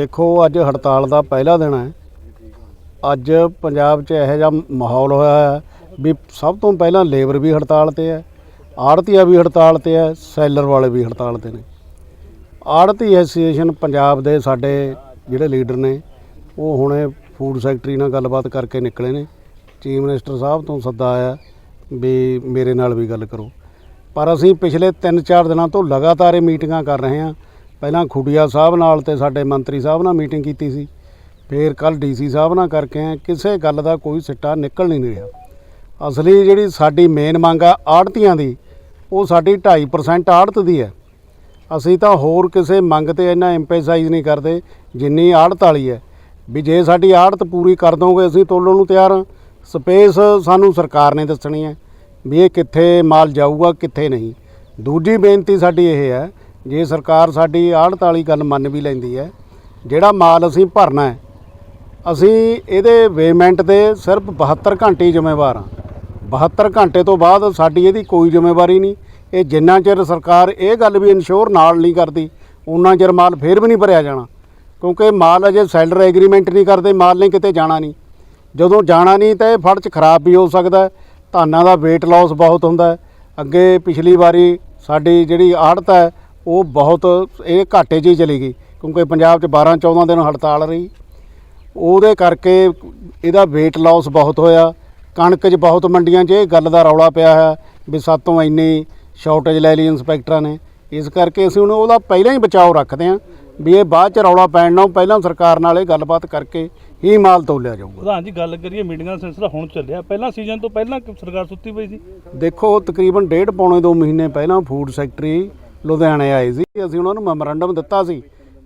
ਦੇਖੋ, ਅੱਜ ਹੜਤਾਲ ਦਾ ਪਹਿਲਾ ਦਿਨ ਹੈ। ਅੱਜ ਪੰਜਾਬ 'ਚ ਇਹੋ ਜਿਹਾ ਮਾਹੌਲ ਹੋਇਆ ਹੈ ਵੀ ਸਭ ਤੋਂ ਪਹਿਲਾਂ ਲੇਬਰ ਵੀ ਹੜਤਾਲ ਤੇ ਹੈ, ਆੜਤੀਆ ਵੀ ਹੜਤਾਲ ਤੇ ਹੈ, ਸੈਲਰ ਵਾਲੇ ਵੀ ਹੜਤਾਲ ਤੇ ਨੇ। ਆੜਤੀ ਐਸੋਸੀਏਸ਼ਨ ਪੰਜਾਬ ਦੇ ਸਾਡੇ ਜਿਹੜੇ ਲੀਡਰ ਨੇ, ਉਹ ਹੁਣੇ ਫੂਡ ਸੈਕਟਰੀ ਨਾਲ ਗੱਲਬਾਤ ਕਰਕੇ ਨਿਕਲੇ ਨੇ। ਚੀਫ ਮਿਨਿਸਟਰ ਸਾਹਿਬ ਤੋਂ ਸੱਦਾ ਆਇਆ ਵੀ ਮੇਰੇ ਨਾਲ ਵੀ ਗੱਲ ਕਰੋ। ਪਰ ਅਸੀਂ ਪਿਛਲੇ 3-4 ਦਿਨਾਂ ਤੋਂ ਲਗਾਤਾਰ ਇਹ ਮੀਟਿੰਗਾਂ ਕਰ ਰਹੇ ਹਾਂ। ਪਹਿਲਾਂ ਖੁੱਡੀਆ ਸਾਹਿਬ ਨਾਲ ਤੇ ਸਾਡੇ ਮੰਤਰੀ ਸਾਹਿਬ ਨਾਲ ਮੀਟਿੰਗ ਕੀਤੀ ਸੀ। ਫਿਰ ਕੱਲ ਡੀਸੀ ਸਾਹਿਬ ਨਾਲ ਕਰਕੇ ਆਏ, ਕਿਸੇ ਗੱਲ ਦਾ ਕੋਈ ਸਿੱਟਾ ਨਿਕਲ ਨਹੀਂ ਰਿਹਾ। ਅਸਲੀ ਜਿਹੜੀ ਸਾਡੀ ਮੇਨ ਮੰਗ ਆ ਆੜਤੀਆਂ ਦੀ, ਉਹ ਸਾਡੀ 2.5% ਆੜਤ ਦੀ ਹੈ। ਅਸੀਂ ਤਾਂ ਹੋਰ ਕਿਸੇ ਮੰਗ ਤੇ ਇੰਨਾ ਐਮਫੈਸਾਈਜ਼ ਨਹੀਂ ਕਰਦੇ, ਜਿੰਨੀ ਆੜਤ ਵਾਲੀ ਹੈ। ਵੀ ਜੇ ਸਾਡੀ ਆੜਤ ਪੂਰੀ ਕਰ ਦੋਗੇ, ਅਸੀਂ ਤੋਲਣ ਨੂੰ ਤਿਆਰ ਹਾਂ। ਸਪੇਸ ਸਾਨੂੰ ਸਰਕਾਰ ਨੇ ਦੱਸਣੀ ਹੈ ਵੀ ਇਹ ਕਿੱਥੇ ਮਾਲ ਜਾਊਗਾ, ਕਿੱਥੇ ਨਹੀਂ। ਦੂਜੀ ਬੇਨਤੀ ਸਾਡੀ ਇਹ ਹੈ ਜੇ ਸਰਕਾਰ ਸਾਡੀ ਆੜਤ ਵਾਲੀ ਗੱਲ ਮੰਨ ਵੀ ਲੈਂਦੀ ਹੈ, ਜਿਹੜਾ ਮਾਲ ਅਸੀਂ ਭਰਨਾ ਹੈ, ਅਸੀਂ ਇਹਦੇ ਵੇਮੈਂਟ ਦੇ ਸਿਰਫ 72 ਘੰਟੇ ਜ਼ਿੰਮੇਵਾਰ ਹਾਂ। 72 ਘੰਟੇ ਤੋਂ ਬਾਅਦ ਸਾਡੀ ਇਹਦੀ ਕੋਈ ਜ਼ਿੰਮੇਵਾਰੀ ਨਹੀਂ। ਇਹ ਜਿੰਨਾ ਚਿਰ ਸਰਕਾਰ ਇਹ ਗੱਲ ਵੀ ਇਨਸ਼ੋਰ ਨਾਲ ਨਹੀਂ ਕਰਦੀ ਉਨਾ ਚਿਰ ਮਾਲ ਫੇਰ ਵੀ ਨਹੀਂ ਭਰਿਆ ਜਾਣਾ। ਕਿਉਂਕਿ ਮਾਲ ਅਜੇ ਸੈਲਰ ਐਗਰੀਮੈਂਟ ਨਹੀਂ ਕਰਦੇ, ਮਾਲ ਨੇ ਕਿਤੇ ਜਾਣਾ ਨਹੀਂ। ਜਦੋਂ ਜਾਣਾ ਨਹੀਂ ਤਾਂ ਇਹ ਫੜ 'ਚ ਖਰਾਬ ਵੀ ਹੋ ਸਕਦਾ ਧਾਨਾਂ ਦਾ weight loss ਬਹੁਤ ਹੁੰਦਾ ਅੱਗੇ ਪਿਛਲੀ ਵਾਰੀ ਸਾਡੀ ਜਿਹੜੀ ਆੜਤ ਹੈ ਉਹ ਬਹੁਤ ਇਹ ਘਾਟੇ 'ਚ ਹੀ ਚਲੀ ਗਈ ਕਿਉਂਕਿ ਪੰਜਾਬ 'ਚ 12 14 ਦਿਨ ਹੜਤਾਲ ਰਹੀ। ਉਹਦੇ ਕਰਕੇ ਇਹਦਾ weight loss ਬਹੁਤ ਹੋਇਆ ਕਣਕ 'ਚ ਬਹੁਤ ਮੰਡੀਆਂ 'ਚ ਇਹ ਗੱਲ ਦਾ ਰੌਲਾ ਪਿਆ ਹੈ ਵੀ ਸਾਤੋਂ ਇੰਨੀ ਸ਼ਾਰਟੇਜ ਲੈ ਲਈ ਇੰਸਪੈਕਟਰਾਂ ਨੇ। ਇਸ ਕਰਕੇ ਅਸੀਂ ਹੁਣ ਉਹਦਾ ਪਹਿਲਾਂ ਹੀ ਬਚਾਓ ਰੱਖਦੇ ਹਾਂ ਵੀ ਇਹ ਬਾਅਦ 'ਚ ਰੌਲਾ ਪੈਣ ਨਾਲ ਪਹਿਲਾਂ ਸਰਕਾਰ ਨਾਲ ਇਹ ਗੱਲਬਾਤ ਕਰਕੇ ਹੀ ਮਾਲ ਤੋਲਿਆ ਜਾਊਗਾ। ਪ੍ਰਧਾਨ ਜੀ ਗੱਲ ਕਰੀਏ ਮੀਟਿੰਗਾਂ ਦਾ ਸਿਲਸਿਲਾ ਹੁਣ ਚੱਲਿਆ। ਪਹਿਲਾਂ ਸੀਜ਼ਨ ਤੋਂ ਪਹਿਲਾਂ ਸਰਕਾਰ ਸੁੱਤੀ ਪਈ ਸੀ? ਦੇਖੋ ਤਕਰੀਬਨ ਡੇਢ ਪੌਣੇ 2 ਮਹੀਨੇ ਪਹਿਲਾਂ ਫੂਡ ਸੈਕਟਰੀ ਲੁਧਿਆਣੇ ਆਏ ਸੀ ਅਸੀਂ ਉਹਨਾਂ ਨੂੰ ਮੈਮੋਰੰਡਮ ਦਿੱਤਾ ਸੀ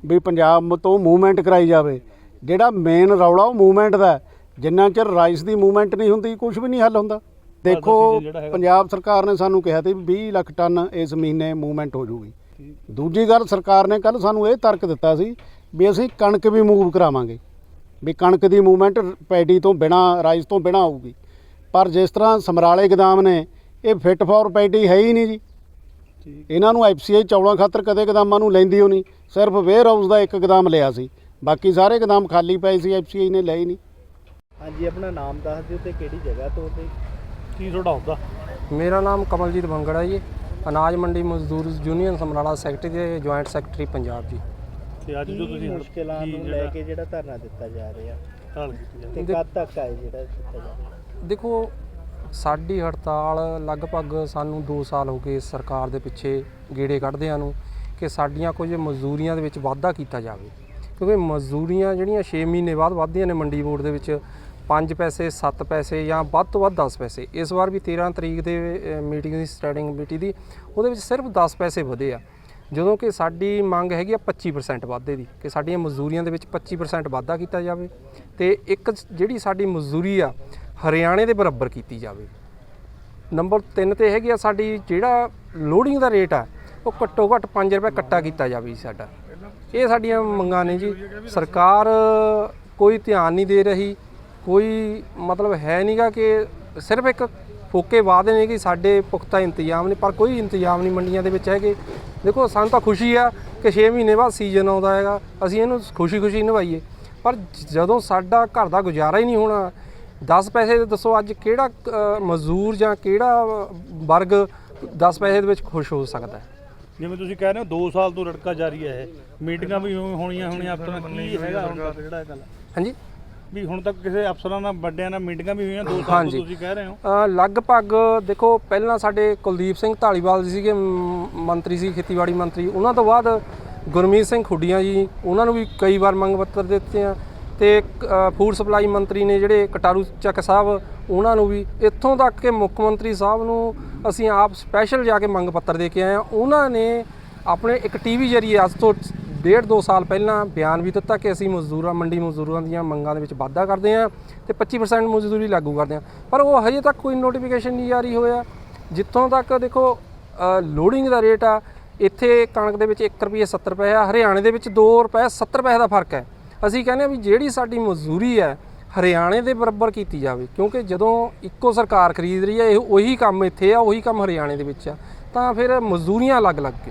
ਵੀ ਪੰਜਾਬ ਤੋਂ ਮੂਵਮੈਂਟ ਕਰਾਈ ਜਾਵੇ। ਜਿਹੜਾ ਮੇਨ ਰੌਲਾ ਉਹ ਮੂਵਮੈਂਟ ਦਾ। ਜਿੰਨਾ ਚਿਰ ਰਾਈਸ ਦੀ ਮੂਵਮੈਂਟ ਨਹੀਂ ਹੁੰਦੀ ਕੁਝ ਵੀ ਨਹੀਂ ਹੱਲ ਹੁੰਦਾ। ਦੇਖੋ। ਪੰਜਾਬ ਸਰਕਾਰ ਨੇ ਸਾਨੂੰ ਕਿਹਾ ਸੀ ਵੀ 20 ਲੱਖ ਟਨ ਇਸ ਮਹੀਨੇ ਮੂਵਮੈਂਟ ਹੋ ਜੂਗੀ ਦੂਜੀ ਗੱਲ ਸਰਕਾਰ ਨੇ ਕੱਲ ਸਾਨੂੰ ਇਹ ਤਰਕ ਦਿੱਤਾ ਸੀ ਵੀ ਅਸੀਂ ਕਣਕ ਵੀ ਮੂਵ ਕਰਾਵਾਂਗੇ। ਵੀ ਕਣਕ ਦੀ ਮੂਵਮੈਂਟ ਪੈਡੀ ਤੋਂ ਬਿਨਾ ਰਾਈਸ ਤੋਂ ਬਿਨਾ ਆਊਗੀ ਪਰ ਜਿਸ ਤਰ੍ਹਾਂ ਸਮਰਾਲੇ ਗਦਾਮ ਨੇ ਇਹ ਫਿੱਟ ਫॉर ਪੈਡੀ ਹੈ ਹੀ ਨਹੀਂ ਜੀ। ਇਹਨਾਂ ਨੂੰ ਐਫਸੀਆਈ ਚੌਲਾਂ ਖਾਤਰ ਕਦੇ ਗਦਾਮਾਂ ਨੂੰ ਲੈਂਦੀ ਹੋ ਨਹੀਂ ਸਿਰਫ ਵੇਅਰ ਹਾਊਸ ਦਾ ਇੱਕ ਗਦਾਮ ਲਿਆ ਸੀ ਬਾਕੀ ਸਾਰੇ ਗਦਾਮ ਖਾਲੀ ਪਏ ਸੀ ਐਫਸੀਆਈ ਨੇ ਲਏ ਹੀ ਨਹੀਂ। ਹਾਂਜੀ ਆਪਣਾ ਨਾਮ ਦੱਸ ਦਿਓ ਤੇ ਕਿਹੜੀ ਜਗ੍ਹਾ ਤੋਂ ਤੇ ਕੀ ਤੁਹਾਡਾ ਹੁੰਦਾ? ਮੇਰਾ ਨਾਮ ਕਮਲਜੀਤ ਬੰਗੜ ਹੈ ਜੀ ਅਨਾਜ ਮੰਡੀ ਮਜ਼ਦੂਰ ਯੂਨੀਅਨ ਸਮਰਾਲਾ ਸੈਕਟਰੀ ਦੇ ਜੁਆਇੰਟ ਸੈਕਟਰੀ ਪੰਜਾਬ ਜੀ। ਤੇ ਅੱਜ ਜੋ ਤੁਸੀਂ ਮੁਸ਼ਕਿਲਾਂ ਨੂੰ ਲੈ ਕੇ ਜਿਹੜਾ ਧਰਨਾ ਦਿੱਤਾ ਜਾ ਰਿਹਾ। ਹੜਤਾਲ ਕੀਤੀ ਜਾਂਦੀ ਤੇ ਦੇਖ- ਕਦ ਤੱਕ ਆਏ ਜਿਹੜਾ ਦਿੱਤਾ ਜਾ ਰਿਹਾ? ਦੇਖੋ ਸਾਡੀ ਹੜਤਾਲ ਲਗਭਗ ਸਾਨੂੰ 2 ਸਾਲ ਹੋ ਗਏ ਸਰਕਾਰ ਦੇ ਪਿੱਛੇ ਗੇੜੇ ਕੱਢਦਿਆਂ ਨੂੰ ਕਿ ਸਾਡੀਆਂ ਕੁਝ ਮਜ਼ਦੂਰੀਆਂ ਦੇ ਵਿੱਚ ਵਾਧਾ ਕੀਤਾ ਜਾਵੇ। ਕਿਉਂਕਿ ਮਜ਼ਦੂਰੀਆਂ ਜਿਹੜੀਆਂ 6 ਮਹੀਨੇ ਬਾਅਦ ਵੱਧਦੀਆਂ ਨੇ ਮੰਡੀ ਬੋਰਡ ਦੇ ਵਿੱਚ 5 ਪੈਸੇ 7 ਪੈਸੇ ਜਾਂ ਵੱਧ ਤੋਂ ਵੱਧ 10 ਪੈਸੇ। ਇਸ ਵਾਰ ਵੀ 13 ਤਰੀਕ ਦੇ ਮੀਟਿੰਗ ਦੀ, ਸਟੈਂਡਿੰਗ ਕਮੇਟੀ ਦੀ, ਉਹਦੇ ਵਿੱਚ ਸਿਰਫ 10 ਪੈਸੇ ਵਧੇ ਆ। ਜਦੋਂ ਕਿ ਸਾਡੀ ਮੰਗ ਹੈਗੀ ਆ 25% ਵਾਧੇ ਦੀ, ਕਿ ਸਾਡੀਆਂ ਮਜ਼ਦੂਰੀਆਂ ਦੇ ਵਿੱਚ 25% ਵਾਧਾ ਕੀਤਾ ਜਾਵੇ। ਤੇ ਇੱਕ ਜਿਹੜੀ ਸਾਡੀ ਮਜ਼ਦੂਰੀ ਆ ਹਰਿਆਣੇ ਦੇ ਬਰਾਬਰ ਕੀਤੀ ਜਾਵੇ। ਨੰਬਰ 3 ਤੇ ਹੈਗੀ ਆ ਸਾਡੀ ਜਿਹੜਾ ਲੋਡਿੰਗ ਦਾ ਰੇਟ ਆ, ਉਹ ਘੱਟੋ ਘੱਟ 5 ਰੁਪਏ ਕੱਟਾ ਕੀਤਾ ਜਾਵੇ ਜੀ ਸਾਡਾ। ਇਹ ਸਾਡੀਆਂ ਮੰਗਾਂ ਨੇ ਜੀ। ਸਰਕਾਰ ਕੋਈ ਧਿਆਨ ਨਹੀਂ ਦੇ ਰਹੀ, ਕੋਈ ਮਤਲਬ ਹੈ ਨਹੀਂਗਾ ਕਿ ਸਿਰਫ ਇੱਕ ਫੋਕੇ ਵਾਅਦੇ ਨੇ ਕਿ ਸਾਡੇ ਪੁਖਤਾ ਇੰਤਜ਼ਾਮ ਨੇ, ਪਰ ਕੋਈ ਇੰਤਜ਼ਾਮ ਨਹੀਂ ਮੰਡੀਆਂ ਦੇ ਵਿੱਚ ਹੈਗੇ। ਦੇਖੋ, ਸਾਨੂੰ ਤਾਂ ਖੁਸ਼ੀ ਆ ਕਿ 6 ਮਹੀਨੇ ਬਾਅਦ ਸੀਜ਼ਨ ਆਉਂਦਾ ਹੈਗਾ, ਅਸੀਂ ਇਹਨੂੰ ਖੁਸ਼ੀ-ਖੁਸ਼ੀ ਨਿਭਾਈਏ। ਪਰ ਜਦੋਂ ਸਾਡਾ ਘਰ ਦਾ ਗੁਜ਼ਾਰਾ ਹੀ ਨਹੀਂ ਹੋਣਾ 10 ਪੈਸੇ ਦੇ ਦੱਸੋ ਅੱਜ ਕਿਹੜਾ ਅ, ਮਜ਼ਦੂਰ ਜਾਂ ਕਿਹੜਾ ਵਰਗ 10 ਪੈਸੇ ਦੇ ਵਿੱਚ ਖੁਸ਼ ਹੋ ਸਕਦਾ ਹੈ? ਜਿਵੇਂ ਤੁਸੀਂ ਕਹਿ ਰਹੇ ਹੋ 2 ਸਾਲ ਤੋਂ ਰੜਕਾ ਜਾਰੀ ਹੈ ਇਹ। ਮੀਟਿੰਗਾਂ ਵੀ ਹੋਣੀ- ਹੋਣੀਆਂ ਹੋਣੀਆਂ ਅਫਸਰਾਂ ਨਾਲ ਕੀ ਹੈਗਾ ਹੁਣ ਤੱਕ ਜਿਹੜਾ ਇਹ ਗੱਲ ਹਾਂਜੀ? ਵੀ ਹੁਣ ਤੱਕ ਕਿਸੇ ਅਫਸਰਾਂ ਨਾਲ ਵੱਡਿਆਂ ਨਾਲ ਮੀਟਿੰਗਾਂ ਵੀ ਹੋਈਆਂ 2 ਸਾਲ ਤੋਂ। ਤੁਸੀਂ ਕਹਿ ਰਹੇ ਹੋ। ਅ, ਲਗਭਗ ਦੇਖੋ ਪਹਿਲਾਂ ਸਾਡੇ ਕੁਲਦੀਪ ਸਿੰਘ ਢਾਲੀਵਾਲ ਜੀ ਸੀਗੇ ਮ, ਮੰਤਰੀ ਸੀ ਖੇਤੀਬਾੜੀ ਮੰਤਰੀ। ਉਹਨਾਂ ਤੋਂ ਬਾਅਦ ਗੁਰਮੀਤ ਸਿੰਘ ਖੁੱਡੀਆਂ ਜੀ ਉਹਨਾਂ ਨੂੰ ਵੀ ਕਈ ਵਾਰ ਮੰਗ ਪੱਤਰ ਦਿੱਤੇ ਆ। ਤੇ ਅ, ਫੂਡ ਸਪਲਾਈ ਮੰਤਰੀ ਨੇ ਜਿਹੜੇ ਕਟਾਰੂ ਚੱਕ ਸਾਹਿਬ ਉਹਨਾਂ ਨੂੰ ਵੀ ਇੱਥੋਂ ਤੱਕ ਕਿ ਮੁੱਖ ਮੰਤਰੀ ਸਾਹਿਬ ਨੂੰ ਅਸੀਂ ਆਪ ਸਪੈਸ਼ਲ ਜਾ ਕੇ ਮੰਗ ਪੱਤਰ ਦੇ ਕੇ ਆਏ ਆ ਉਹਨਾਂ ਨੇ ਆਪਣੇ ਇੱਕ ਟੀਵੀ ਜਰੀਏ ਅੱਜ ਤੋਂ ਡੇਢ ਦੋ ਸਾਲ ਪਹਿਲਾਂ ਬਿਆਨ ਵੀ ਦਿੱਤਾ ਕਿ ਅਸੀਂ ਮਜ਼ਦੂਰਾਂ ਮੰਡੀ ਮਜ਼ਦੂਰਾਂ ਦੀਆਂ ਮੰਗਾਂ ਦੇ ਵਿੱਚ ਵਾਧਾ ਕਰਦੇ ਹਾਂ ਤੇ 25% ਮਜ਼ਦੂਰੀ ਲਾਗੂ ਕਰਦੇ ਹਾਂ। ਪਰ ਉਹ ਹਜੇ ਤੱਕ ਕੋਈ ਨੋਟੀਫਿਕੇਸ਼ਨ ਨਹੀਂ ਜਾਰੀ ਹੋਇਆ। ਜਿੱਥੋਂ ਤੱਕ ਦੇਖੋ ਲੋਡਿੰਗ ਦਾ ਰੇਟ ਆ ਇੱਥੇ ਕਣਕ ਦੇ ਵਿੱਚ 1 ਰੁਪਏ 70 ਰੁਪਏ ਆ ਹਰਿਆਣੇ ਦੇ ਵਿੱਚ 2 ਰੁਪਏ 70 ਰੁਪਏ ਦਾ ਫ਼ਰਕ ਹੈ। ਅਸੀਂ ਕਹਿੰਦੇ ਆ ਵੀ ਜਿਹੜੀ ਸਾਡੀ ਮਜ਼ਦੂਰੀ ਹੈ, ਹਰਿਆਣੇ ਦੇ ਬਰਾਬਰ ਕੀਤੀ ਜਾਵੇ, ਕਿਉਂਕਿ ਜਦੋਂ ਇੱਕੋ ਸਰਕਾਰ ਖਰੀਦ ਰਹੀ ਹੈ, ਇਹ ਉਹੀ ਕੰਮ ਇੱਥੇ ਆ, ਉਹੀ ਕੰਮ ਹਰਿਆਣੇ ਦੇ ਵਿੱਚ ਆ, ਤਾਂ ਫਿਰ ਮਜ਼ਦੂਰੀਆਂ ਅਲੱਗ-ਅਲੱਗ ਕੇ